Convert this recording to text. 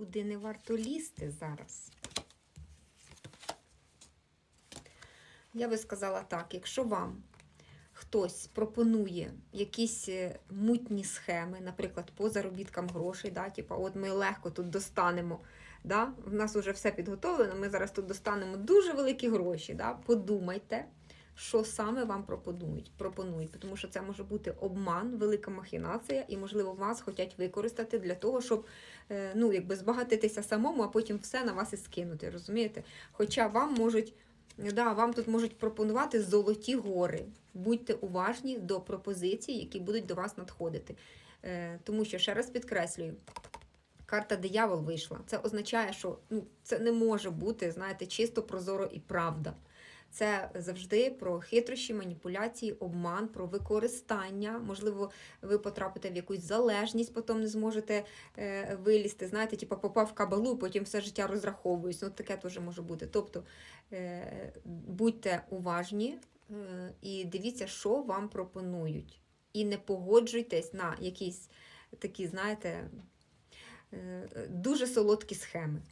куди не варто лізти зараз. Я би сказала так, якщо вам хтось пропонує якісь е, мутні схеми, наприклад, по заробіткам грошей, да, типу, от ми легко тут достанемо, да, в нас вже все підготовлено, ми зараз тут достанемо дуже великі гроші. Да, подумайте, що саме вам пропонують, пропонують, тому що це може бути обман, велика махінація, і, можливо, вас хочуть використати для того, щоб е, ну, якби збагатитися самому, а потім все на вас і скинути. Розумієте? Хоча вам можуть. Да, вам тут можуть пропонувати золоті гори. Будьте уважні до пропозицій, які будуть до вас надходити. Е, тому що, ще раз підкреслюю, карта диявол вийшла. Це означає, що ну, це не може бути, знаєте, чисто прозоро і правда. Це завжди про хитрощі, маніпуляції, обман, про використання. Можливо, ви потрапите в якусь залежність, потім не зможете е, вилізти. Знаєте, типу попав в кабалу, потім все життя розраховуюсь. Ну, таке теж може бути. Тобто е, будьте уважні е, і дивіться, що вам пропонують. І не погоджуйтесь на якісь такі, знаєте, е, дуже солодкі схеми.